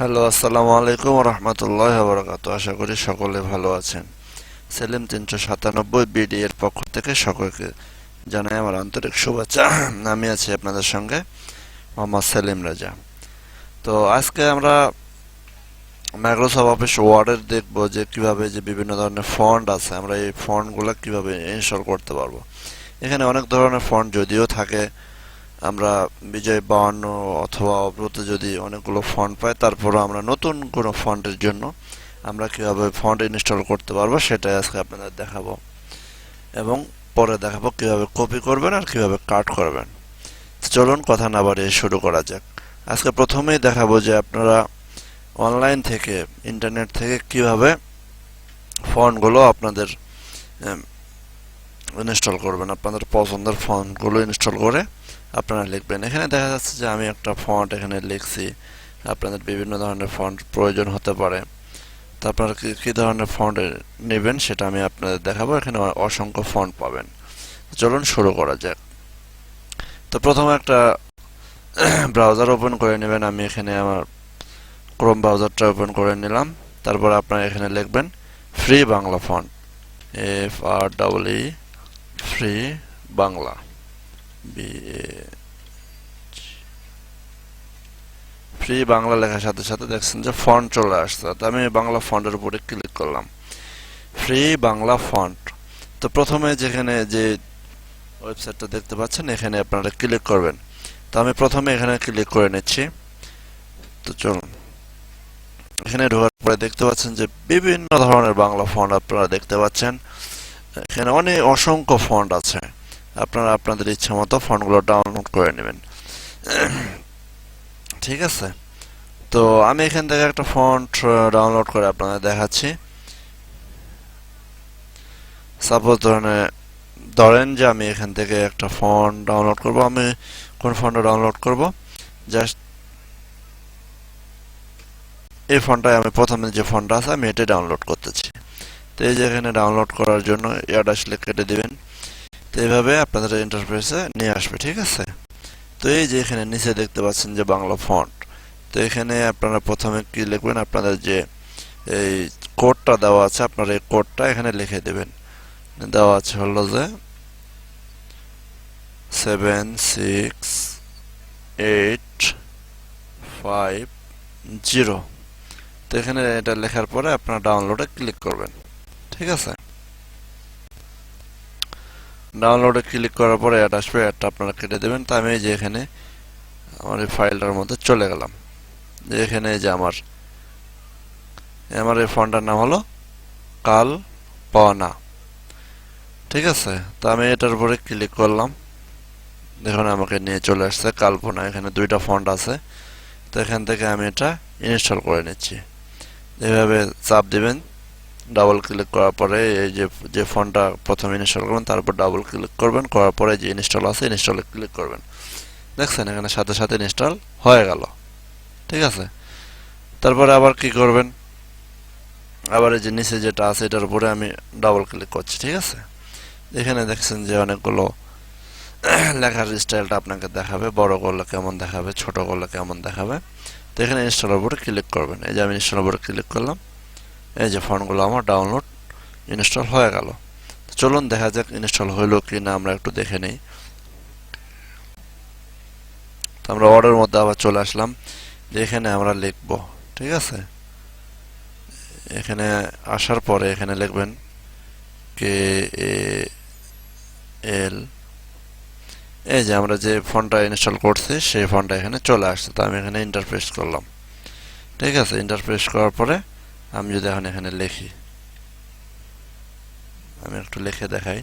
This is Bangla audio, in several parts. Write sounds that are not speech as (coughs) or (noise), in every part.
হ্যালো, আসসালামু আলাইকুম রহমতুল্লাহ বরকাত আশা করি সকলে ভালো আছেন। সেলিম তিনশো সাতানব্বই বিডি এর পক্ষ থেকে সকলকে জানাই আমার আন্তরিক শুভেচ্ছা। আমি আছি আপনাদের সঙ্গে মোহাম্মদ সেলিম রাজা। তো আজকে আমরা মাইক্রোসফট অফিস ওয়ার্ডের দেখব যে কীভাবে যে বিভিন্ন ধরনের ফন্ট আছে, আমরা এই ফন্টগুলো কীভাবে ইনস্টল করতে পারব। এখানে অনেক ধরনের ফন্ট যদিও থাকে আমরা বিজয় বাহান্ন অথবা অব্রতে যদি অনেকগুলো ফন্ট পাই তারপরও আমরা নতুন কোনো ফন্টের জন্য আমরা কীভাবে ফন্ট ইনস্টল করতে পারব সেটাই আজকে আপনাদের দেখাবো। এবং পরে দেখাবো কীভাবে কপি করবেন আর কীভাবে কাট করবেন। চলুন কথা না বাড়িয়ে শুরু করা যাক। আজকে প্রথমেই দেখাবো যে আপনারা অনলাইন থেকে ইন্টারনেট থেকে কীভাবে ফন্টগুলো আপনাদের ইনস্টল করবেন, আপনাদের পছন্দের ফন্টগুলো ইনস্টল করে আপনারা লিখবেন। এখানে দেখা যাচ্ছে যে আমি একটা ফন্ট এখানে লিখছি। আপনাদের বিভিন্ন ধরনের ফন্ট প্রয়োজন হতে পারে। তো আপনারা কী ধরনের ফন্ট নেবেন সেটা আমি আপনাদের দেখাবো। এখানে অসংখ্য ফন্ট পাবেন। চলুন শুরু করা যাক। তো প্রথমে একটা (clears throat) ব্রাউজার ওপেন করে নেবেন। আমি এখানে আমার ক্রোম ব্রাউজারটা ওপেন করে নিলাম। তারপর আপনারা এখানে লিখবেন free Bangla font F R double E free Bangla free Bangla লেখার সাথে সাথে দেখছেন যে ফন্ট চলে আসছে। আমি বাংলা ফন্টের উপরে ক্লিক করলাম। ফ্রি বাংলা ফন্ট তো প্রথমে যেখানে যে ওয়েবসাইটটা দেখতে পাচ্ছেন, এখানে আপনারা ক্লিক করবেন। তো আমি প্রথমে এখানে ক্লিক করে নিচ্ছি। তো চলুন। এখানে ঢোকার পরে দেখতে পাচ্ছেন যে বিভিন্ন ধরনের বাংলা ফন্ট আপনারা দেখতে পাচ্ছেন। এখানে অনেক অসংখ্য ফন্ট আছে। আপনারা আপনাদের ইচ্ছা মতো ফন্টগুলো ডাউনলোড করে নেবেন। ঠিক আছে? তো আমি এখান থেকে একটা ফন্ট ডাউনলোড করে আপনাদের দেখাচ্ছি। সাপোজ ধরনের ধরেন যে আমি এখান থেকে একটা ফন্ট ডাউনলোড করব। আমি কোন ফন্টটা ডাউনলোড করব? জাস্ট এই ফন্টটাই আমি প্রথমে যে ফন্টটা আছে, আমি এটা ডাউনলোড করতেছি। তো এই যে এখানে ডাউনলোড করার জন্য অ্যাড আসলে কেটে দিবেন। তো এইভাবে আপনাদের ইন্টারফেসে নিয়ে আসবে, ঠিক আছে? তো এই যে এখানে নিচে দেখতে পাচ্ছেন যে বাংলা ফন্ট তো এখানে আপনারা প্রথমে কি লিখবেন? আপনাদের যে এই কোডটা দেওয়া আছে, আপনারা এই কোডটা এখানে লিখে দেবেন। দেওয়া আছে হলো যে seven six eight five zero তো এখানে এটা লেখার পরে আপনারা ডাউনলোডে ক্লিক করবেন, ঠিক আছে? ডাউনলোডে ক্লিক করার পরে অ্যাড আসবে অ্যাডটা আপনারা কেটে দেবেন। তো আমি যে এখানে আমার এই ফাইলটার মধ্যে চলে গেলাম। যে এখানে যে আমার আমার এই ফোনটার নাম হলো কাল পনা ঠিক আছে? তো আমি এটার উপরে ক্লিক করলাম। দেখুন, আমাকে নিয়ে চলে আসছে কাল্পনা। এখানে দুইটা ফন্ট আছে। তো এখান থেকে আমি এটা ইনস্টল করে নিচ্ছি। এভাবে চাপ দিবেন ডাবল ক্লিক করার পরে এই যে যে ফোনটা প্রথমে ইনস্টল করবেন, তারপর ডাবল ক্লিক করবেন, করার পরে যে ইনস্টল আছে ইনস্টলে ক্লিক করবেন। দেখছেন, এখানে সাথে সাথে ইনস্টল হয়ে গেল। ঠিক আছে? তারপরে আবার কি করবেন? আবার এই যে নিচে যেটা আছে, এটার উপরে আমি ডাবল ক্লিক করছি, ঠিক আছে? এখানে দেখছেন যে অনেকগুলো (coughs) লেখার স্টাইলটা আপনাকে দেখাবে। বড় করলে কেমন দেখাবে, ছোট করলে কেমন দেখাবে। তো এখানে ইনস্টলের উপরে ক্লিক করবেন। এই যে আমি ইনস্টলের উপরে ক্লিক করলাম। এই যে ফোনগুলো আমার ডাউনলোড, ইনস্টল হয়ে গেল। চলুন দেখা যাক ইনস্টল হইল কি না আমরা একটু দেখে নেই। তো আমরা অর্ডার মধ্যে আবার চলে আসলাম, যে এখানে আমরা লিখব, ঠিক আছে? এখানে আসার পরে এখানে লিখবেন, কে এ এল। এই যে আমরা যে ফোনটা ইনস্টল করছি, সেই ফোনটা এখানে চলে আসছে। তো আমি এখানে ইন্টারপ্রেস করলাম। ঠিক আছে ইন্টারপ্রেস করার পরে আমি যদি এখন এখানে লিখি, আমি একটু লিখে দেখাই।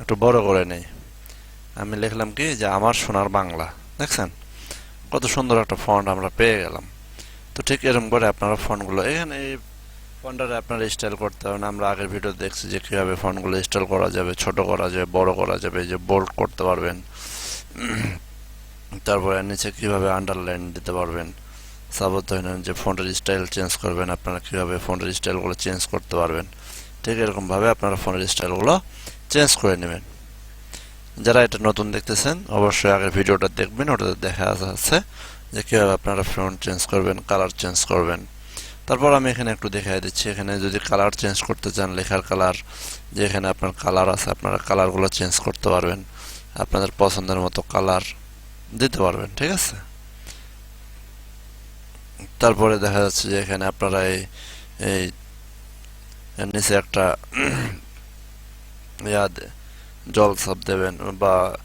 একটু বড় করে নেই। আমি লিখলাম কি? যে আমার সোনার বাংলা। দেখছেন? কত সুন্দর একটা ফন্ট আমরা পেয়ে গেলাম। তো ঠিক এরকম করে আপনারা ফন্টগুলো এখানে এই ফন্টটা আপনারা স্টাইল করতে হবে না। আমরা আগের ভিডিও দেখছি যে কীভাবে ফন্টগুলো স্টাইল করা যাবে, ছোট করা যাবে, বড় করা যাবে যে বোল্ড করতে পারবেন। তারপরে নিচে কীভাবে আন্ডারলাইন দিতে পারবেন। সাপোজ ধরেন যে ফন্টের স্টাইল চেঞ্জ করবেন, আপনারা কীভাবে ফন্টের স্টাইলগুলো চেঞ্জ করতে পারবেন। ঠিক এরকমভাবে আপনারা ফোনের স্টাইলগুলো চেঞ্জ করে নেবেন। যারা এটা নতুন দেখতেছেন, অবশ্যই আগের ভিডিওটা দেখবেন, ওটাতে দেখা যাচ্ছে যে কীভাবে আপনারা ফ্রন্ট চেঞ্জ করবেন কালার চেঞ্জ করবেন। তারপর আমি এখানে একটু দেখাই দিচ্ছি, এখানে যদি কালার চেঞ্জ করতে চান, লেখার কালার যে এখানে আপনার কালার আছে, আপনারা কালারগুলো চেঞ্জ করতে পারবেন। আপনাদের পছন্দের মতো কালার দিতে পারবেন, ঠিক আছে? তারপরে দেখা যাচ্ছে যে এখানে আপনারা এই এই নিচে একটা (clears throat) ইয়া দে- জল সাপ দেবেন বা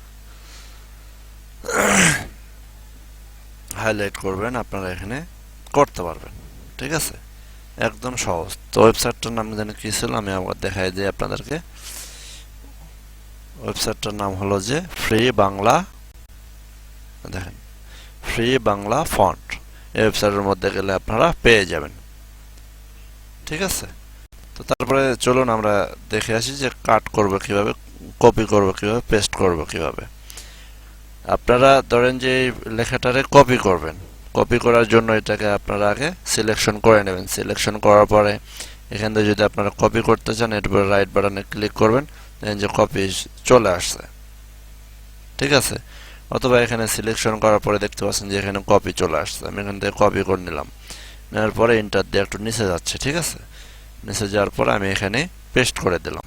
হাইলাইট করবেন আপনারা এখানে করতে পারবেন, ঠিক আছে? একদম সহজ। তো ওয়েবসাইটটার নাম যেন কি ছিল? আমি আবার দেখাই দিই আপনাদেরকে। ওয়েবসাইটটার নাম হলো যে ফ্রি বাংলা, দেখেন ফ্রি বাংলা ফন্ট এই ওয়েবসাইটের মধ্যে গেলে আপনারা পেয়ে যাবেন। ঠিক আছে? তো তারপরে চলুন আমরা দেখে আসি যে কাট করব কীভাবে। কপি করব কীভাবে পেস্ট করব কীভাবে? আপনারা ধরেন যে এই লেখাটারে কপি করবেন। কপি করার জন্য এটাকে আপনারা আগে সিলেকশন করে নেবেন। সিলেকশন করার পরে এখান থেকে যদি আপনারা কপি করতে চান এর উপরে রাইট বাটনে ক্লিক করবেন দেখেন যে কপি চলে আসছে। ঠিক আছে? অথবা এখানে সিলেকশন করার পরে দেখতে পাচ্ছেন যে এখানে কপি চলে আসছে। আমি এখান থেকে কপি করে নিলাম। নেওয়ার পরে ইন্টার দিয়ে একটু নিচে যাচ্ছে, ঠিক আছে? নিচে যাওয়ার পরে আমি এখানে পেস্ট করে দিলাম।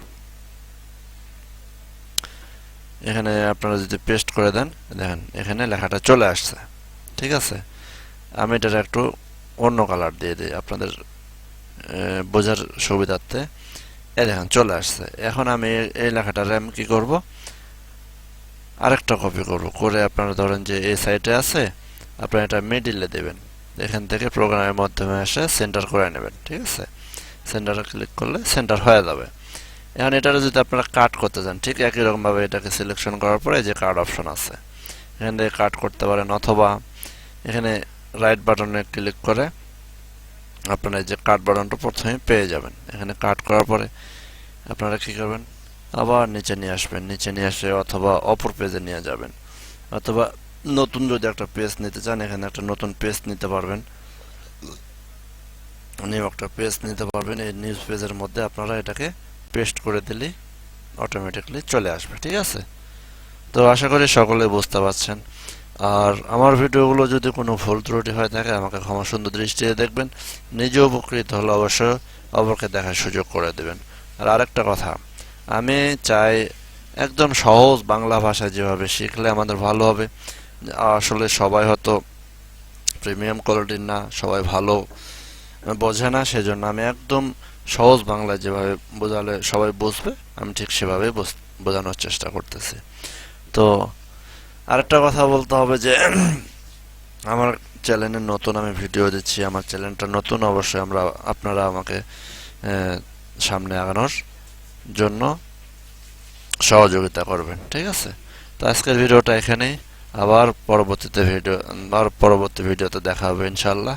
এখানে আপনারা যদি পেস্ট করে দেন, দেখেন, এখানে লেখাটা চলে আসছে। ঠিক আছে? আমি এটার একটু অন্য কালার দিয়ে দিই আপনাদের বোঝার সুবিধার্থে। এ দেখেন, চলে আসছে। এখন আমি এই- এই লেখাটারে আমি কি করব? আরেকটা কপি করব। করে আপনারা ধরেন যে এই সাইটে আছে, আপনারা এটা মিডিলে দেবেন। এখান থেকে প্রোগ্রামের মাধ্যমে এসে সেন্টার করে নেবেন। ঠিক আছে? সেন্টারে ক্লিক করলে সেন্টার হয়ে যাবে। এখন এটারে যদি আপনারা কাট করতে চান, ঠিক একই রকমভাবে এটাকে সিলেকশন করার পরে যে কার্ড অপশন আছে, এখান থেকে কাট করতে পারেন অথবা এখানে রাইট বাটনে ক্লিক করে আপনারা যে কাট বাটনটা প্রথমে পেয়ে যাবেন। এখানে কাট করার পরে আপনারা কী করবেন? আবার নিচে নিয়ে আসবেন, নিচে নিয়ে আসে অথবা অপর পেজে নিয়ে যাবেন। অথবা নতুন যদি একটা পেজ নিতে চান, এখানে একটা নতুন পেজ নিতে পারবেন। নিউ একটা পেজ নিতে পারবেন, এই নিউজ পেজের মধ্যে আপনারা এটাকে পেস্ট করে দিলেই অটোমেটিকলি চলে আসবে, ঠিক আছে? তো আশা করি সকলে বুঝতে পারছেন। আর আমার ভিডিওগুলো যদি কোনো ভুল ত্রুটি হয়ে থাকে, আমাকে ক্ষমা সুন্দর দৃষ্টিতে দেখবেন। নিজে উপকৃত হলে অবশ্যই অপরকে দেখার সুযোগ করে দেবেন। আর আরেকটা কথা, আমি চাই একদম সহজ বাংলা ভাষা যেভাবে শিখলে আমাদের ভালো হবে। আসলে সবাই হয়তো প্রিমিয়াম কোয়ালিটির না, সবাই ভালো বোঝে না, সেজন্য আমি একদম সহজ বাংলায় যেভাবে বোঝালে সবাই বুঝবে, আমি ঠিক সেভাবে বোঝানোর চেষ্টা করতেছি। তো আরেকটা কথা বলতে হবে যে, (clears throat) আমার চ্যানেলে নতুন আমি ভিডিও দিচ্ছি, আমার চ্যানেলটা নতুন অবশ্যই আমরা, আপনারা আমাকে সামনে আগানোর জন্য সহযোগিতা করবেন, ঠিক আছে? তো আজকের ভিডিওটা এখানেই, আবার পরবর্তীতে ভিডিও, আবার পরবর্তী ভিডিওতে দেখা হবে ইনশাল্লাহ